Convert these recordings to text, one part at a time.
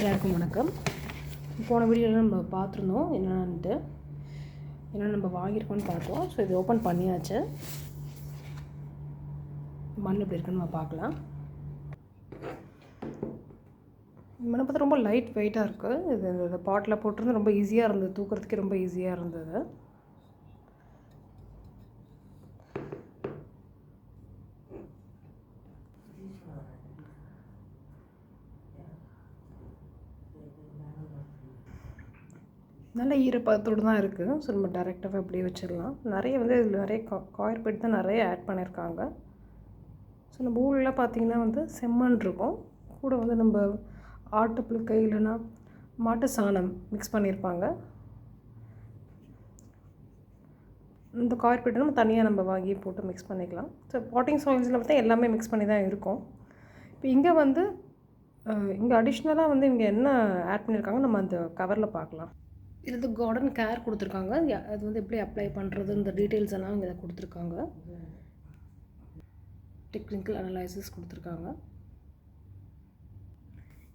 எல்லாருக்கும் வணக்கம். போன வீடியோவில் நம்ம பார்த்துருந்தோம் என்னென்னட்டு என்ன நம்ம வாங்கியிருக்கோம்னு பார்த்தோம். ஸோ இது ஓப்பன் பண்ணியாச்சு. மண் எப்படி இருக்குன்னு நம்ம பார்க்கலாம். மண்ணை பார்த்தா ரொம்ப லைட் வெயிட்டாக இருக்குது இது இந்த பாட்டில் போட்டிருந்து ரொம்ப ஈஸியாக இருந்தது. தூக்குறதுக்கே ரொம்ப ஈஸியாக இருந்தது. நல்ல ஈரப்பதத்தோடு தான் இருக்குது ஸோ நம்ம டேரெக்டாக அப்படியே வச்சிடலாம். நிறைய வந்து இதில் நிறைய கா காயர் தான் நிறைய ஆட் பண்ணியிருக்காங்க ஸோ நம்ம ஊரில் பார்த்திங்கன்னா வந்து செம்மண் இருக்கும். கூட வந்து நம்ம ஆட்டுப்புழுக்கை இல்லைன்னா மாட்டு சாணம் மிக்ஸ் பண்ணியிருப்பாங்க. இந்த காயர் நம்ம தனியாக நம்ம வாங்கி போட்டு மிக்ஸ் பண்ணிக்கலாம். ஸோ பாட்டிங் சாயில்ஸில் பார்த்தா எல்லாமே மிக்ஸ் பண்ணி தான் இருக்கும். இப்போ இங்கே வந்து இங்கே அடிஷ்னலாக வந்து இங்கே என்ன ஆட் பண்ணியிருக்காங்க நம்ம அந்த கவரில் பார்க்கலாம். இது வந்து கார்டன் கேர் கொடுத்துருக்காங்க. அது வந்து எப்படி அப்ளை பண்ணுறது இந்த டீட்டெயில்ஸ் எல்லாம் இங்கே கொடுத்துருக்காங்க. டெக்னிக்கல் அனலைசிஸ் கொடுத்துருக்காங்க.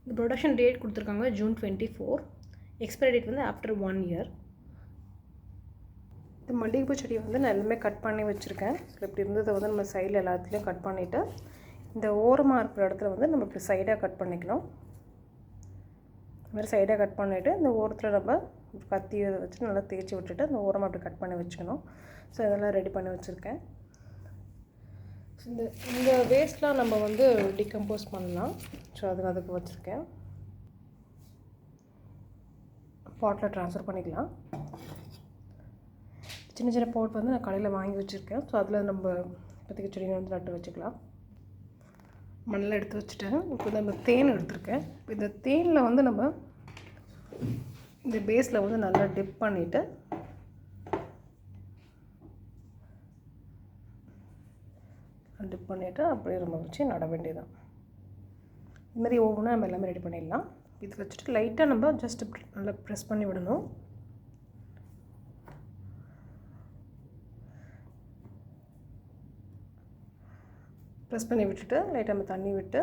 இந்த ப்ரொடக்ஷன் டேட் கொடுத்துருக்காங்க June twenty four expiry date வந்து ஆஃப்டர் ஒன் இயர் இந்த மல்லிகைப்பூ செடியை வந்து நான் எல்லாமே கட் பண்ணி வச்சுருக்கேன். ஸோ இப்படி இருந்ததை வந்து நம்ம சைடில் எல்லாத்துலேயும் கட் பண்ணிவிட்டு இந்த ஓரமாக இருக்கிற இடத்துல வந்து நம்ம இப்படி சைடாக கட் பண்ணிக்கலாம் இந்த மாதிரி சைடாக கட் பண்ணிவிட்டு இந்த ஓரத்தில் நம்ம கத்தி இதை வச்சு நல்லா தேய்ச்சி விட்டுட்டு அந்த ஓரமாக அப்படி கட் பண்ணி வச்சுக்கணும். ஸோ இதெல்லாம் ரெடி பண்ணி வச்சுருக்கேன். ஸோ இந்த இந்த வேஸ்ட்லாம் நம்ம வந்து டிகம்போஸ் பண்ணலாம். ஸோ அதுக்கு அதுக்கு வச்சுருக்கேன். பாட்டில் ட்ரான்ஸ்ஃபர் பண்ணிக்கலாம். சின்ன சின்ன பாட் வந்து நான் கடையில் வாங்கி வச்சுருக்கேன். ஸோ அதில் நம்ம இப்போதைக்கு செடியை வந்து நட்டு வச்சுக்கலாம். மண்ணில் எடுத்து வச்சுட்டேன். இப்போ நம்ம தேன் எடுத்திருக்கேன். இப்போ இந்த தேனில் வந்து நம்ம இந்த பேஸில் வந்து நல்லா டிப் பண்ணிவிட்டு டிப் பண்ணிவிட்டு அப்படியே நம்ம வச்சு நட வேண்டியதான் இதுமாதிரி மாதிரி நம்ம எல்லாமே ரெடி பண்ணிடலாம். இது வச்சுட்டு லைட்டாக நம்ம ஜஸ்ட் நல்லா ப்ரெஸ் பண்ணி விடணும். ப்ரெஸ் பண்ணி விட்டுட்டு லைட்டாக நம்ம தண்ணி விட்டு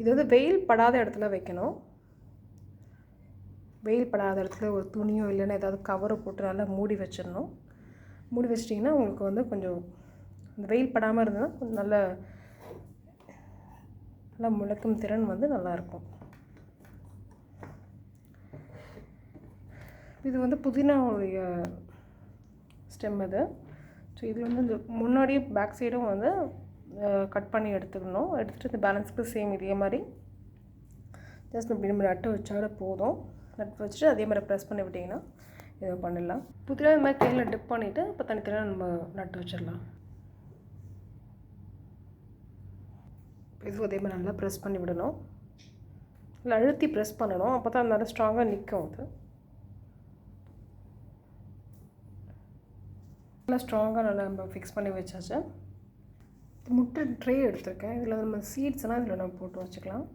இது வந்து வெயில் படாத இடத்துல வைக்கணும். வெயில் படாத இடத்துல ஒரு துணியோ இல்லைன்னா ஏதாவது கவரை போட்டு நல்லா மூடி வச்சிடணும். மூடி வச்சிட்டிங்கன்னா உங்களுக்கு வந்து கொஞ்சம் இந்த வெயில் படாமல் இருந்ததுன்னா கொஞ்சம் நல்ல நல்லா முளைக்கும் திறன் வந்து நல்லாயிருக்கும். இது வந்து புதினாவுடைய ஸ்டெம் இது. ஸோ இது வந்து இந்த முன்னாடியே பேக் சைடும் வந்து கட் பண்ணி எடுத்துக்கணும். எடுத்துகிட்டு இந்த பேலன்ஸுக்கு சேம் இதே மாதிரி. ஜஸ்ட் இப்படி நம்ம நட்டு வச்சாலே போதும். நட்டு வச்சுட்டு அதே மாதிரி ப்ரெஸ் பண்ணி விட்டிங்கன்னா இதை பண்ணிடலாம். புதினா இந்த மாதிரி தேனில் டிப் பண்ணிவிட்டு இப்போ தனித்தனியாக நம்ம நட்டு வச்சிடலாம். இதுவும் அதே மாதிரி நல்லா ப்ரெஸ் பண்ணி விடணும். இல்லை அழுத்தி ப்ரெஸ் பண்ணணும். அப்போ தான் நல்லா ஸ்ட்ராங்காக நிற்கும் அது. நல்லா ஸ்ட்ராங்காக நல்லா நம்ம ஃபிக்ஸ் பண்ணி வச்சாச்சு. முட்டை ட்ரே எடுத்திருக்கேன். இதில் நம்ம சீட்ஸ்லாம் இதில் நம்ம போட்டு வச்சுக்கலாம்.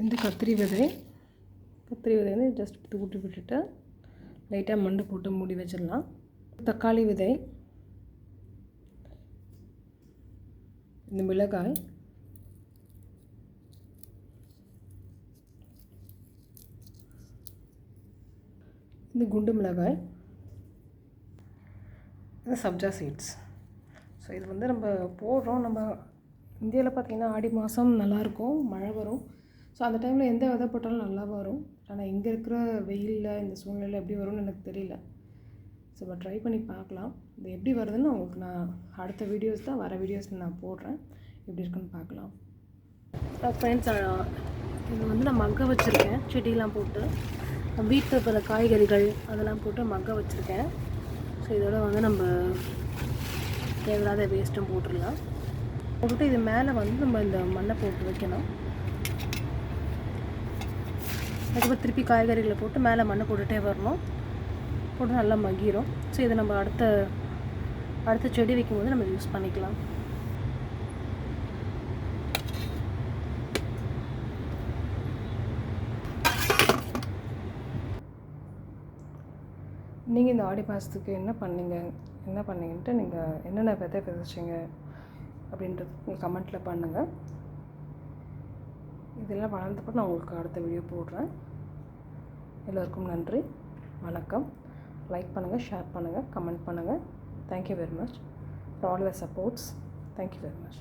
இந்த கத்திரி விதை. கத்திரி விதை வந்து ஜஸ்ட் ஊட்டி விட்டுட்டு லைட்டாக மண்டு போட்டு மூடி வச்சிடலாம். தக்காளி விதை இந்த மிளகாய் இந்த குண்டு மிளகாய் இது சப்ஜா சீட்ஸ் ஸோ இது வந்து நம்ம போடுறோம். நம்ம இந்தியாவில் பார்த்திங்கன்னா ஆடி மாதம் நல்லாயிருக்கும் மழை வரும். ஸோ அந்த டைமில் எந்த விதை போட்டாலும் நல்லா வரும். ஆனால் இங்கே இருக்கிற வெயிலில் இந்த சூழ்நிலை எப்படி வரும்னு எனக்கு தெரியல. ஸோ நம்ம ட்ரை பண்ணி பார்க்கலாம். இது எப்படி வருதுன்னு உங்களுக்கு நான் அடுத்த வீடியோஸ் தான் வர வீடியோஸ் நான் போடுறேன். எப்படி இருக்குன்னு பார்க்கலாம். ஃப்ரெண்ட்ஸ் இது வந்து நான் மக்க வச்சுருக்கேன். செடியெலாம் போட்டு. வீட்டில் பல காய்கறிகள் அதெல்லாம் போட்டு மக்க வச்சுருக்கேன். ஸோ இதோட வந்து நம்ம தேவையில்லாத வேஸ்ட்டும் போட்டுடலாம். போட்டுட்டு இது மேலே வந்து நம்ம இந்த மண்ணை போட்டு வைக்கணும். அதுக்கப்புறம் திருப்பி காய்கறிகளை போட்டு மேலே மண்ணை போட்டுகிட்டே வரணும். போட்டு நல்லா மகிரும். ஸோ இதை நம்ம அடுத்த அடுத்த செடி வைக்கும்போது நம்ம யூஸ் பண்ணிக்கலாம். நீங்கள் இந்த ஆடி மாதத்துக்கு என்ன பண்ணீங்க? என்ன பண்ணீங்கன்ட்டு நீங்கள் என்னென்ன விதை விதைச்சிங்க அப்படின்றது நீங்கள் கமெண்ட்டில் பண்ணுங்கள் இதெல்லாம் வளர்ந்தப்போ நான் உங்களுக்கு அடுத்த வீடியோ போடுறேன். எல்லோருக்கும் நன்றி. வணக்கம். லைக் பண்ணுங்கள் ஷேர் பண்ணுங்கள் கமெண்ட் பண்ணுங்கள் thank you very much for all your supports thank you very much